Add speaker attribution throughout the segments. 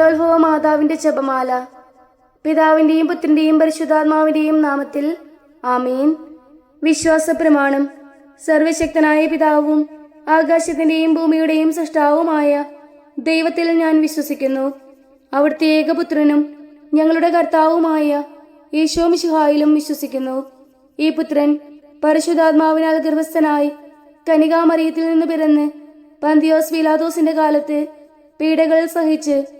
Speaker 1: അമലോത്ഭവ മാതാവിന്റെ ജപമാല. പിതാവിന്റെയും പുത്രന്റെയും പരിശുദ്ധാത്മാവിന്റെയും നാമത്തിൽ ആമീൻ. വിശ്വാസ പ്രമാണം സർവശക്തനായ പിതാവും ആകാശത്തിന്റെയും ഭൂമിയുടെയും സൃഷ്ടാവുമായ ദൈവത്തിൽ ഞാൻ വിശ്വസിക്കുന്നു. അവിടുത്തെ ഏകപുത്രനും ഞങ്ങളുടെ കർത്താവുമായ ഈശോ മിശുഹായിലും വിശ്വസിക്കുന്നു. ഈ പുത്രൻ പരിശുദ്ധാത്മാവിനാൽ ഗർഭസ്ഥനായി കനികാമറിയത്തിൽ നിന്ന് പിറന്ന് പന്തിയോസ് വിലാദോസിന്റെ കാലത്ത് പീഡകൾ സഹിച്ച്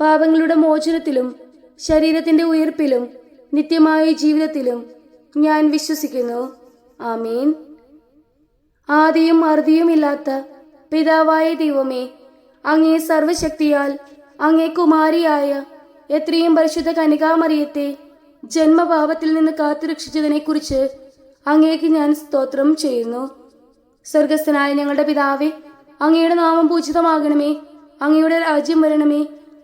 Speaker 1: പാപങ്ങളുടെ മോചനത്തിലും ശരീരത്തിന്റെ ഉയർപ്പിലും നിത്യമായ ജീവിതത്തിലും ഞാൻ വിശ്വസിക്കുന്നു. ആമീൻ. ആദിയും അറുതിയുമില്ലാത്ത പിതാവായ ദൈവമേ അങ്ങേ സർവശക്തിയാൽ അങ്ങേ കുമാരിയായ എത്രയും പരിശുദ്ധ കനികാമറിയത്തെ ജന്മഭാവത്തിൽ നിന്ന് കാത്തുരക്ഷിച്ചതിനെക്കുറിച്ച് അങ്ങേക്ക് ഞാൻ സ്തോത്രം ചെയ്യുന്നു. സ്വർഗസ്ഥനായ ഞങ്ങളുടെ പിതാവേ അങ്ങയുടെ നാമം പൂജിതമാകണമേ അങ്ങയുടെ രാജ്യം വരണമേ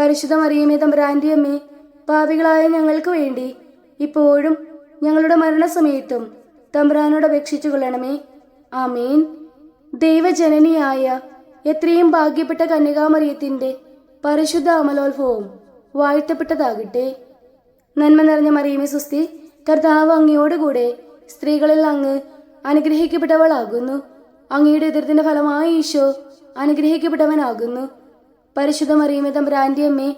Speaker 1: പരിശുദ്ധ മറിയമേ തമ്പുരാന്റെ അമ്മേ പാപികളായ ഞങ്ങൾക്ക് വേണ്ടി ഇപ്പോഴും ഞങ്ങളുടെ മരണസമയത്തും തമ്പുരാനോട് അപേക്ഷിച്ചു കൊള്ളണമേ. ആമീൻ. ദൈവജനനിയായ എത്രയും ഭാഗ്യപ്പെട്ട കന്യകാമറിയത്തിന്റെ പരിശുദ്ധ അമലോത്ഭവം വാഴ്ത്തപ്പെട്ടതാകട്ടെ. നന്മ നിറഞ്ഞ മറിയമേ സുസ്തി കർത്താവ് അങ്ങയോടുകൂടെ സ്ത്രീകളിൽ അങ്ങ് അനുഗ്രഹിക്കപ്പെട്ടവളാകുന്നു. അങ്ങയുടെ എതിർത്തിന്റെ ഫലമായി ഈശോ അനുഗ്രഹിക്കപ്പെട്ടവനാകുന്നു. പരിശുദ്ധ മറിയമേ തമ്പുരാന്റെ അമ്മേ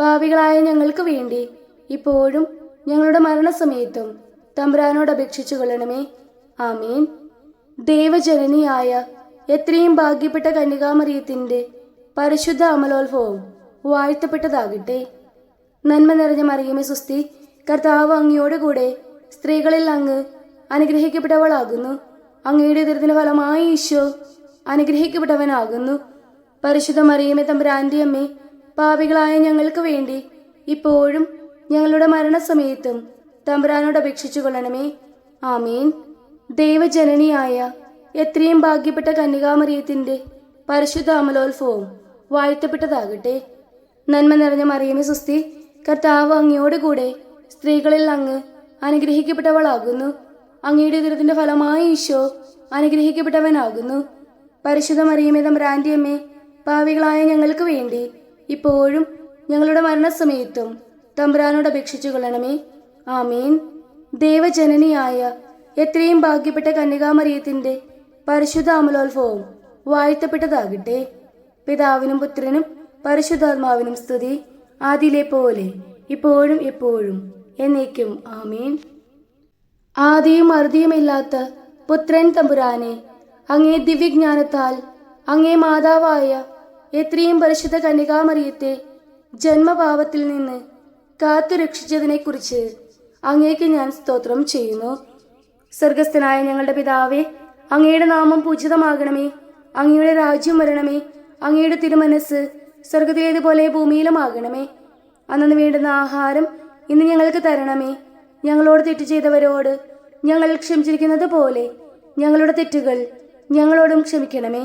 Speaker 1: പാവികളായ ഞങ്ങൾക്ക് വേണ്ടി ഇപ്പോഴും ഞങ്ങളുടെ മരണസമയത്തും തമ്പുരാനോട് അപേക്ഷിച്ചു കൊള്ളണമേ. ആമീൻ. ദേവജനനിയായ എത്രയും ഭാഗ്യപ്പെട്ട കന്യകാമറിയത്തിന്റെ പരിശുദ്ധ അമലോത്ഭവം വാഴ്ത്തപ്പെട്ടതാകട്ടെ. നന്മ നിറഞ്ഞ മറിയമേ സുസ്തി കർത്താവ് അങ്ങയോടുകൂടെ സ്ത്രീകളിൽ അങ്ങ് അനുഗ്രഹിക്കപ്പെട്ടവളാകുന്നു. അങ്ങയുടെ ദുരിതന ഫലമായി ഈശോ അനുഗ്രഹിക്കപ്പെട്ടവനാകുന്നു. പരിശുദ്ധ മറിയമേ തമ്പുരാന്റെ അമ്മേ പാപികളായ ഞങ്ങൾക്ക് വേണ്ടി ഇപ്പോഴും ഞങ്ങളുടെ മരണസമയത്തും തമ്പുരാനോട് അപേക്ഷിച്ചു കൊള്ളണമേ. ആമീൻ. ദൈവജനനിയായ എത്രയും ഭാഗ്യപ്പെട്ട കന്യകാമറിയത്തിന്റെ പരിശുദ്ധ അമലോത്ഭവം വാഴ്ത്തപ്പെട്ടതാകട്ടെ. നന്മ നിറഞ്ഞ മറിയമേ സുസ്തി കർത്താവ് അങ്ങയോടുകൂടെ സ്ത്രീകളിൽ അങ്ങ് അനുഗ്രഹിക്കപ്പെട്ടവളാകുന്നു. അങ്ങയുടെ ദുരിതത്തിന്റെ ഫലമായി ഈശോ അനുഗ്രഹിക്കപ്പെട്ടവനാകുന്നു. പരിശുദ്ധ മറിയമേ തമ്പുരാന്റെ അമ്മേ പാവികളായ ഞങ്ങൾക്ക് വേണ്ടി ഇപ്പോഴും ഞങ്ങളുടെ മരണസമയത്തും തമ്പുരാനോട് അപേക്ഷിച്ചു കൊള്ളണമേ. ആമീൻ. ദേവജനനിയായ എത്രയും ഭാഗ്യപ്പെട്ട കന്യകാമറിയത്തിന്റെ പരിശുദ്ധ അമലോത്ഭവം വാഴ്ത്തപ്പെട്ടതാകട്ടെ. പിതാവിനും പുത്രനും പരിശുദ്ധാത്മാവിനും സ്തുതി ആദിയിലെ പോലെ ഇപ്പോഴും എപ്പോഴും എന്നേക്കും ആമീൻ. ആദിയും അറുതിയുമില്ലാത്ത പുത്രൻ തമ്പുരാനെ അങ്ങേ ദിവ്യജ്ഞാനത്താൽ അങ്ങേ മാതാവായ എത്രയും പരിശുദ്ധ കന്യകാമറിയത്തെ ജന്മഭാവത്തിൽ നിന്ന് കാത്തുരക്ഷിച്ചതിനെക്കുറിച്ച് അങ്ങേക്ക് ഞാൻ സ്തോത്രം ചെയ്യുന്നു. സ്വർഗസ്ഥനായ ഞങ്ങളുടെ പിതാവേ അങ്ങയുടെ നാമം പൂജിതമാകണമേ അങ്ങയുടെ രാജ്യം വരണമേ അങ്ങയുടെ തിരുമനസ് സ്വർഗത്തിലേതുപോലെ ഭൂമിയിലുമാകണമേ. അന്നു വേണ്ടുന്ന ആഹാരം ഇന്ന് ഞങ്ങൾക്ക് തരണമേ. ഞങ്ങളോട് തെറ്റ് ചെയ്തവരോട് ഞങ്ങൾ ക്ഷമിച്ചിരിക്കുന്നത് പോലെ ഞങ്ങളുടെ തെറ്റുകൾ ഞങ്ങളോടും ക്ഷമിക്കണമേ.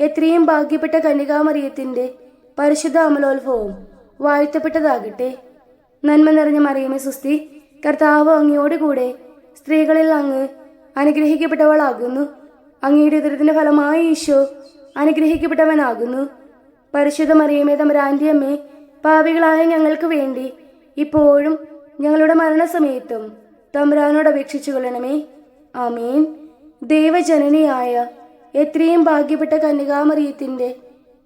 Speaker 1: എത്രയും ഭാഗ്യപ്പെട്ട കന്യകാമറിയത്തിന്റെ പരിശുദ്ധ അമലോത്ഭവം വാഴ്ത്തപ്പെട്ടതാകട്ടെ. നന്മ നിറഞ്ഞ മറിയമേ സുസ്തി കർത്താവ് അങ്ങയോടുകൂടെ സ്ത്രീകളിൽ അങ്ങ് അനുഗ്രഹിക്കപ്പെട്ടവളാകുന്നു. അങ്ങയുടെ ഉദരത്തിന്റെ ഫലമായി ഈശോ അനുഗ്രഹിക്കപ്പെട്ടവനാകുന്നു. പരിശുദ്ധ മറിയമേ തമ്പുരാന്റെ അമ്മേ പാപികളായ ഞങ്ങൾക്ക് വേണ്ടി ഇപ്പോഴും ഞങ്ങളുടെ മരണസമയത്തും തമ്പുരാനോട് അപേക്ഷിച്ചു കൊള്ളണമേ ആമീൻ. ദൈവജനനിയായ എത്രയും ഭാഗ്യപ്പെട്ട കന്യകാമറിയത്തിന്റെ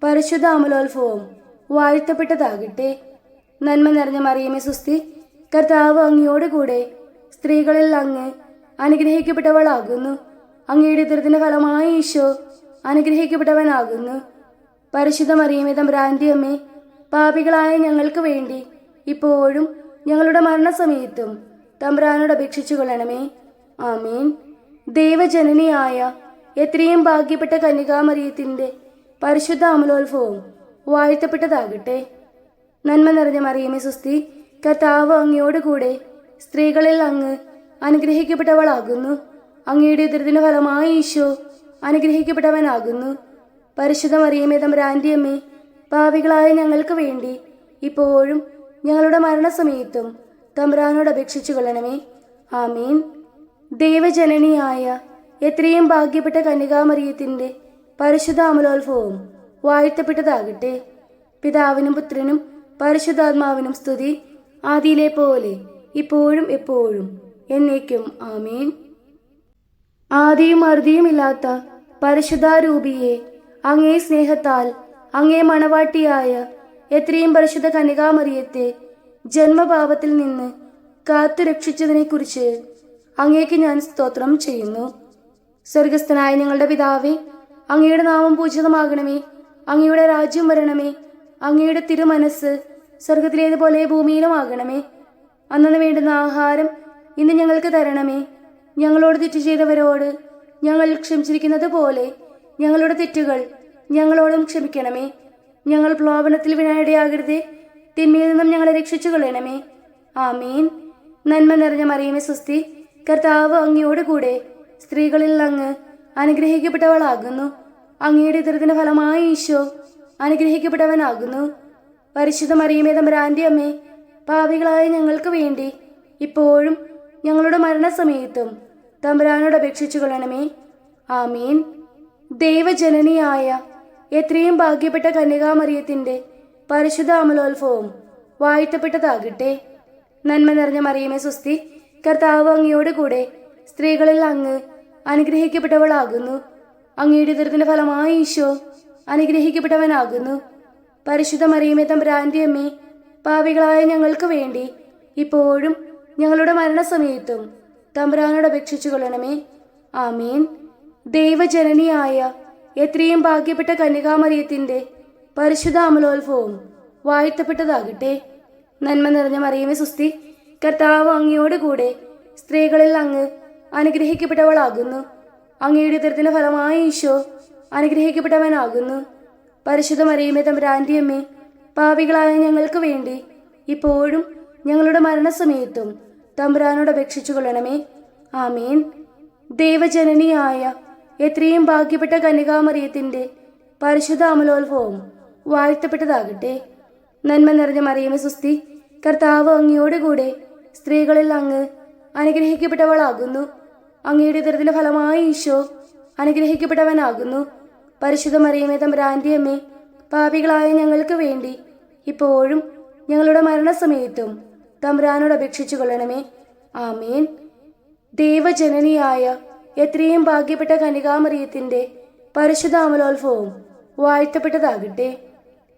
Speaker 1: പരിശുദ്ധ അമലോത്ഭവം വാഴ്ത്തപ്പെട്ടതാകട്ടെ. നന്മ നിറഞ്ഞ മറിയമേ സുസ്തി. കർത്താവ് അങ്ങയോട് കൂടെ സ്ത്രീകളിൽ അങ്ങ് അനുഗ്രഹിക്കപ്പെട്ടവളാകുന്നു. അങ്ങയുടെ ഉദരത്തിന്റെ ഫലമായ ഈശോ അനുഗ്രഹിക്കപ്പെട്ടവനാകുന്നു. പരിശുദ്ധ മറിയമേ തമ്പ്രാന്റെ അമ്മേ പാപികളായ ഞങ്ങൾക്ക് വേണ്ടി ഇപ്പോഴും ഞങ്ങളുടെ മരണസമയത്തും തമ്പ്രാനോട് അപേക്ഷിച്ചു കൊള്ളണമേ ആമീൻ. ദൈവജനനിയായ എത്രയും ഭാഗ്യപ്പെട്ട കന്യകാമറിയത്തിന്റെ പരിശുദ്ധ അമലോത്ഭവം വാഴ്ത്തപ്പെട്ടതാകട്ടെ. നന്മ നിറഞ്ഞ മറിയമേ സുസ്തി കർത്താവ് അങ്ങയോട് കൂടെ സ്ത്രീകളിൽ അങ്ങ് അനുഗ്രഹിക്കപ്പെട്ടവളാകുന്നു. അങ്ങയുടെ ഉദരത്തിന് ഫലമായി ഈശോ അനുഗ്രഹിക്കപ്പെട്ടവനാകുന്നു. പരിശുദ്ധ മറിയമേ തമ്പുരാന്റെ അമ്മേ പാപികളായ ഞങ്ങൾക്ക് വേണ്ടി ഇപ്പോഴും ഞങ്ങളുടെ മരണസമയത്തും തമ്പ്രാനോട് അപേക്ഷിച്ചു കൊള്ളണമേ ആമീൻ. ദൈവജനനിയായ എത്രയും ഭാഗ്യപ്പെട്ട കന്യകാമറിയത്തിന്റെ പരിശുദ്ധ അമലോത്ഭവവും വാഴ്ത്തപ്പെട്ടതാകട്ടെ. പിതാവിനും പുത്രനും പരിശുദ്ധാത്മാവിനും സ്തുതി ആദിയിലെ പോലെ ഇപ്പോഴും എപ്പോഴും എന്നേക്കും ആമീൻ. ആദിയും അറുതിയുമില്ലാത്ത പരിശുദ്ധാരൂപിയെ അങ്ങേ സ്നേഹത്താൽ അങ്ങേ മണവാട്ടിയായ എത്രയും പരിശുദ്ധ കനികാമറിയത്തെ ജന്മഭാവത്തിൽ നിന്ന് കാത്തുരക്ഷിച്ചതിനെക്കുറിച്ച് അങ്ങേക്ക് ഞാൻ സ്തോത്രം ചെയ്യുന്നു. സ്വർഗസ്ഥനായ ഞങ്ങളുടെ പിതാവേ അങ്ങയുടെ നാമം പൂജിതമാകണമേ. അങ്ങയുടെ രാജ്യം വരണമേ. അങ്ങയുടെ തിരുമനസ് സ്വർഗത്തിലേതുപോലെ ഭൂമിയിലുമാകണമേ. അന്നു വേണ്ടുന്ന ആഹാരം ഇന്ന് ഞങ്ങൾക്ക് തരണമേ. ഞങ്ങളോട് തെറ്റ് ചെയ്തവരോട് ഞങ്ങൾ ക്ഷമിച്ചിരിക്കുന്നത് പോലെ ഞങ്ങളുടെ തെറ്റുകൾ ഞങ്ങളോടും ക്ഷമിക്കണമേ. ഞങ്ങൾ പ്ലോപനത്തിൽ വിനായിടയാകരുതേ തിന്മയിൽ നിന്നും ഞങ്ങളെ രക്ഷിച്ചു കൊള്ളണമേ ആമീൻ. നന്മ നിറഞ്ഞ മറിയമേ സുസ്തി കർത്താവ് അങ്ങയോട് കൂടെ സ്ത്രീകളിൽ അങ്ങ് അനുഗ്രഹിക്കപ്പെട്ടവളാകുന്നു. അങ്ങയുടെ ഇത്തരത്തിന്റെ ഫലമായി ഈശോ അനുഗ്രഹിക്കപ്പെട്ടവനാകുന്നു. പരിശുദ്ധ മറിയമേ തമ്പരാന്റെ അമ്മേ പാപികളായ ഞങ്ങൾക്ക് വേണ്ടി ഇപ്പോഴും ഞങ്ങളുടെ മരണസമയത്തും തമ്പരാനോട് അപേക്ഷിച്ചു കൊള്ളണമേ. ആമീൻ. ദൈവജനനിയായ എത്രയും ഭാഗ്യപ്പെട്ട കന്യകാമറിയത്തിന്റെ പരിശുദ്ധ അമലോത്ഭവം വാഴ്ത്തപ്പെട്ടതാകട്ടെ. നന്മ നിറഞ്ഞ മറിയമേ സുസ്തി കർത്താവ് അങ്ങയോട് കൂടെ സ്ത്രീകളിൽ അങ്ങ് അനുഗ്രഹിക്കപ്പെട്ടവളാകുന്നു. അങ്ങയുടെ ഉദരത്തിന്റെ ഫലമായ ഈശോ അനുഗ്രഹിക്കപ്പെട്ടവനാകുന്നു. പരിശുദ്ധ മറിയമേ തമ്പുരാന്റെ അമ്മേ പാപികളായ ഞങ്ങൾക്ക് വേണ്ടി ഇപ്പോഴും ഞങ്ങളുടെ മരണസമയത്തും തമ്പുരാനോട് അപേക്ഷിച്ചു കൊള്ളണമേ. ആമീൻ. ദൈവജനനിയായ എത്രയും ഭാഗ്യപ്പെട്ട കന്യകാമറിയത്തിന്റെ പരിശുദ്ധ അമലോത്ഭവം വാഴ്ത്തപ്പെട്ടതാകട്ടെ. നന്മ നിറഞ്ഞ മറിയമേ സുസ്തി കർത്താവ് അങ്ങയോട് കൂടെ സ്ത്രീകളിൽ അങ്ങ് അനുഗ്രഹിക്കപ്പെട്ടവളാകുന്നു. അങ്ങയുടെ തരത്തിന്റെ ഫലമായ ഈശോ അനുഗ്രഹിക്കപ്പെട്ടവനാകുന്നു. പരിശുദ്ധ മറിയമേ തമ്പുരാന്റെ അമ്മേ പാപികളായ ഞങ്ങൾക്ക് വേണ്ടി ഇപ്പോഴും ഞങ്ങളുടെ മരണസമയത്തും തമ്പുരാനോട് അപേക്ഷിച്ചു കൊള്ളണമേ. ആമീൻ. ദേവജനനിയായ എത്രയും ഭാഗ്യപ്പെട്ട കന്യകാമറിയത്തിന്റെ പരിശുദ്ധ അമലോത്ഭവം വാഴ്ത്തപ്പെട്ടതാകട്ടെ. നന്മ നിറഞ്ഞ മറിയമേ സുസ്തി കർത്താവ് അങ്ങിയോടുകൂടെ സ്ത്രീകളിൽ അങ്ങ് അനുഗ്രഹിക്കപ്പെട്ടവളാകുന്നു. അങ്ങയുടെ ഉദരത്തിന്റെ ഫലമായി ഈശോ അനുഗ്രഹിക്കപ്പെട്ടവനാകുന്നു. പരിശുദ്ധ മറിയമേ തമ്പുരാന്റെ അമ്മേ പാപികളായ ഞങ്ങൾക്ക് വേണ്ടി ഇപ്പോഴും ഞങ്ങളുടെ മരണസമയത്തും തമ്പുരാനോട് അപേക്ഷിച്ചു കൊള്ളണമേ. ആമേൻ. ദൈവജനനിയായ എത്രയും ഭാഗ്യപ്പെട്ട കനികാമറിയത്തിന്റെ പരിശുദ്ധ അമലോത്ഭവം വാഴ്ത്തപ്പെട്ടതാകട്ടെ.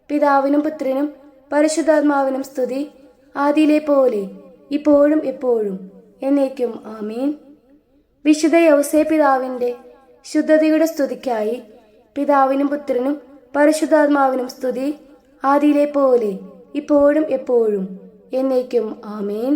Speaker 1: പിതാവിനും പുത്രനും പരിശുദ്ധാത്മാവിനും സ്തുതി. ആദിയിലെ പോലെ ഇപ്പോഴും എപ്പോഴും എന്നേക്കും ആമീൻ. വിശുദ്ധ യൗസേ പിതാവിന്റെ ശുദ്ധതയുടെ സ്തുതിക്കായി പിതാവിനും പുത്രനും പരിശുദ്ധാത്മാവിനും സ്തുതി ആദിയിലെ പോലെ ഇപ്പോഴും എപ്പോഴും എന്നേക്കും ആമേൻ.